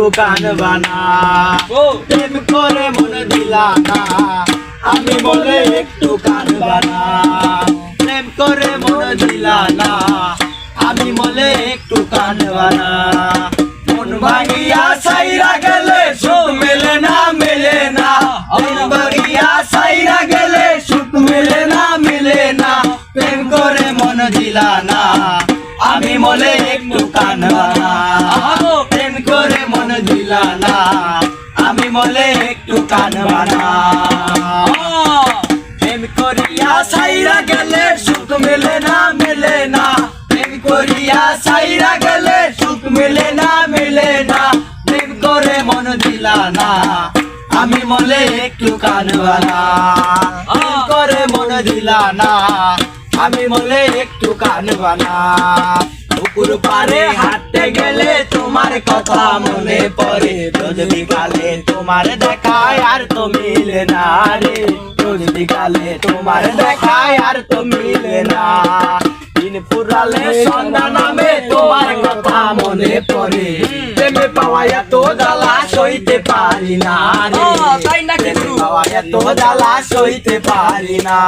একটু কান বানা প্রেম করে মন দিলা না আমি বলে একটু কান বানা প্রেম করে মন দিলা না আমি বলে একটু কান বানা মন ভাঙিয়া সাইরা গেলে সুখ মেলে না মেলে না। মন ভাঙিয়া সাইরা গেলে সুখ মেলে না মেলে না। প্রেম করে মন দিলা না আমি বলে একটু কান বানা দিলা না আমি বলে একটু কান বানা। প্রেম করিয়া সাইরা গেলে সুখ মেলে না মেলে না। প্রেম করিয়া সাইরা গেলে সুখ মেলে না মেলে না। প্রেম করে মন দিলা না আমি মলে একটু কান বানা। করে মন দিলা না আমি মলে একটু কান বানা। পুকুর পারে হাঁটতে গেলে তোমার কথা মনে পড়ে। রোজ বিকালে তোমার দেখায় আর তো মিলে না রে। রোজ বিকালে তোমার দেখায় আর তো মিলে না। দিন পুরালে সন্ধ্যা নামে তোমার কথা মনে পড়ে। প্রেমে পাওয়া এত জ্বালা সইতে পারি না রে। তাই নাকি? প্রেমে পাওয়া এত জ্বালা সইতে পারি না।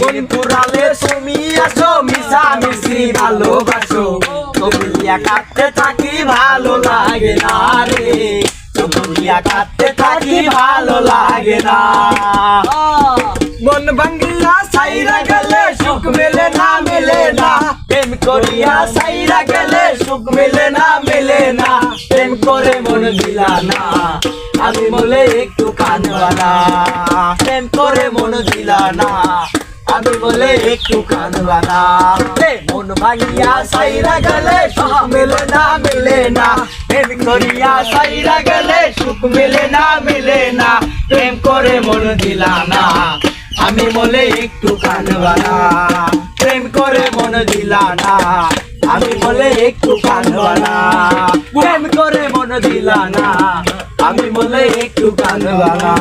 মন পুরালে তুমি আসো মিশা মিশি ভালোবাসো। কবুলিয়া কাটতে থাকি ভালো লাগে না রে। কবুলিয়া কাটতে থাকি ভালো লাগে না। মন ভাঙ্গিয়া সাইরা গেলে সুখ মেলে না মেলে না। প্রেম করিয়া সাইরা গেলে সুখ মেলে না মেলে না। প্রেম করে মন দিলা না আমি বলে একটু কানবানা প্রেম করে মন দিলা না আমি বলে একটু কানবানা মন ভাঙিয়া সাইরা গেলে সুখ মেলে না মেলে না। প্রেম করিয়া সাইরা গেলে সুখ মেলে না মেলে না। প্রেম করে মন দিলা না, আমি বলে একটু কানবানা প্রেম করে মন দিলা না, আমি বলে একটু কানবানা প্রেম করে মন দিলা না, আমি বলে একটু কানবানা